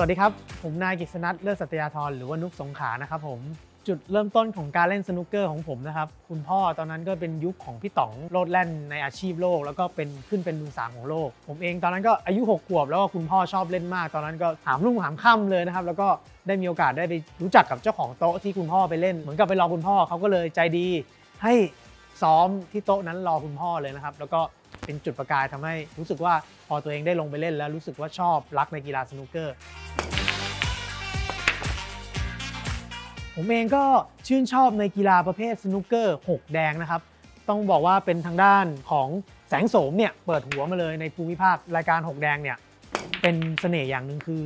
วัสดีครับ ผมนายกฤษณัทเลิศสัตยาธรหรือว่านุกสงขานะครับผมจุดเริ่มต้นของการเล่นสนุกเกอร์ของผมนะครับ คุณพ่อตอนนั้นก็เป็นยุคของพี่ต๋องโลดแล่นในอาชีพโลก แล้วก็เป็นขึ้นเป็นมือสามของโลก ผมเองตอนนั้นก็อายุ6ขวบแล้วก็คุณพ่อชอบเล่นมาก ตอนนั้นก็หามรุ่งหามค่ำเลยนะครับ แล้วก็ได้มีโอกาสได้ไปรู้จักกับเจ้าของโต๊ะที่คุณพ่อไปเล่น เหมือนกับไปรอคุณพ่อเขาก็เลยใจดี ให้ซ้อมที่โต๊ะนั้นรอคุณพ่อเลยนะครับ แล้วก็ เป็นจุดประกายทำให้รู้สึกว่าพอตัวเองได้ลงไปเล่นแล้วรู้สึกว่าชอบรักในกีฬาสนุกเกอร์ ผมเองก็ชื่นชอบในกีฬาประเภทสนุกเกอร์ 6 แดงนะครับต้องบอกว่าเป็นทางด้านของแสงโสมเนี่ยเปิดหัวมาเลยในภูมิภาครายการ 6 แดงเนี่ยเป็นเสน่ห์อย่างหนึ่งคือ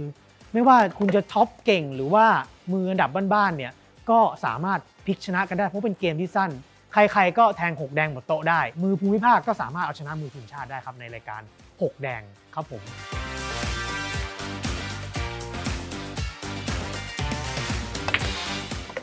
ไม่ว่าคุณจะท็อปเก่งหรือว่ามืออันดับบ้านๆเนี่ยก็สามารถพลิกชนะกันได้เพราะเป็นเกมที่สั้น ใครๆก็แทง 6 แดงหมดโต๊ะได้ มือภูมิภาคก็สามารถเอาชนะมือทีมชาติได้ครับในรายการ 6 แดงครับผม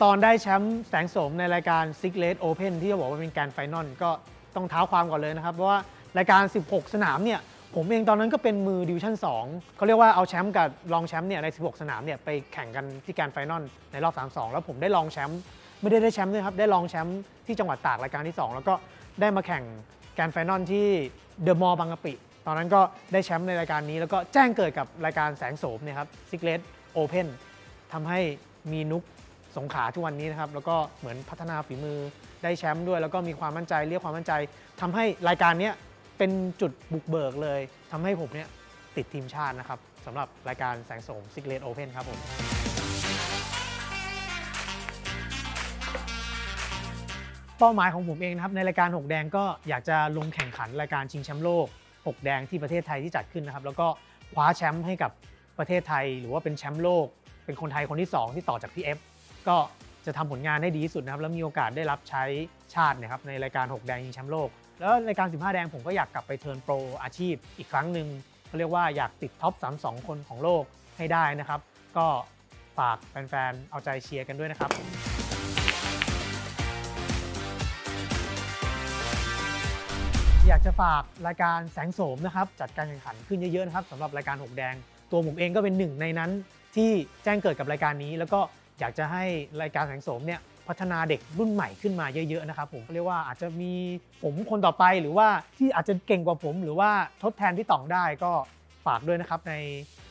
ตอนได้แชมป์แสงสมในรายการ Six l a t Open ที่จะบอกว่าเป็นการไฟนอลก็ต้องเท้าความก่อนเลยนะครับ เพราะว่ารายการ 16 สนามเนี่ย ผมเองตอนนั้นก็เป็นมือดิวชั่น 2 เขาเรียกว่าเอาแชมป์กับรองแชมป์เนี่ยใน 16 สนามเนี่ยไปแข่งกันที่การไฟนอลในรอบ 32 แล้วผมได้รองแชมป์ ไม่ได้ได้แชมป์ด้วยครับ ได้รองแชมป์ที่จังหวัดตากรายการที่ 2 แล้วก็ได้มาแข่งการไฟนอลที่เดอะมอลล์บางกะปิ ตอนนั้นก็ได้แชมป์ในรายการนี้ แล้วก็แจ้งเกิดกับรายการแสงโสมเนี่ยครับ Six l a t Open ทำให้มีนุกสงขาทุกวันนี้นะครับ แล้วก็เหมือนพัฒนาฝีมือได้แชมป์ด้วย แล้วก็มีความมั่นใจเรียกความมั่นใจทำให้รายการเนี้ยเป็นจุดบุกเบิกเลยทำให้ผมเนี่ยติดทีมชาตินะครับสำหรับรายการแสงโสมซิกเลตโอเพนครับผม เป้าหมายของผมเองนะครับในรายการ 6 แดงก็อยากจะลงแข่งขันรายการชิงแชมป์โลก 6 แดงที่ประเทศไทยที่จัดขึ้นนะครับ แล้วก็คว้าแชมป์ให้กับประเทศไทย หรือว่าเป็นแชมป์โลก เป็นคนไทยคนที่ 2 ที่ต่อจากพี่เอฟก็จะทำผลงานได้ดีที่สุดนะครับแล้วมีโอกาสได้รับใช้ชาตินะครับในรายการ 6 แดงชิงแชมป์โลก แล้วรายการ 15 แดงผมก็อยากกลับไปเทิร์นโปรอาชีพอีกครั้งหนึ่งเขาเรียกว่าอยากติดท็อป 32 คนของโลกให้ได้นะครับ ก็ฝากแฟนๆเอาใจเชียร์กันด้วยนะครับ อยากจะฝากรายการแสงโสมนะครับจัดการแข่งขันขึ้นเยอะๆนะครับสำหรับรายการ6แดง ตัวผมเองก็เป็นหนึ่งในนั้นที่แจ้งเกิดกับรายการนี้ แล้วก็อยากจะให้รายการแสงโสมเนี่ยพัฒนาเด็กรุ่นใหม่ขึ้นมาเยอะๆนะครับผมเรียกว่าอาจจะมีผมคนต่อไปหรือว่าที่อาจจะเก่งกว่าผม หรือว่าทดแทนพี่ต่องได้ก็ฝากด้วยนะครับใน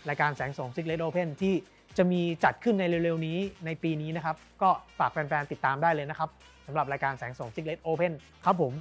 รายการแสงโสมซิกเลตโอเพนที่จะมีจัดขึ้นในเร็วๆนี้ในปีนี้นะครับ ก็ฝากแฟนๆติดตามได้เลยนะครับสำหรับรายการแสงโสมซิกเลตโอเพนครับผม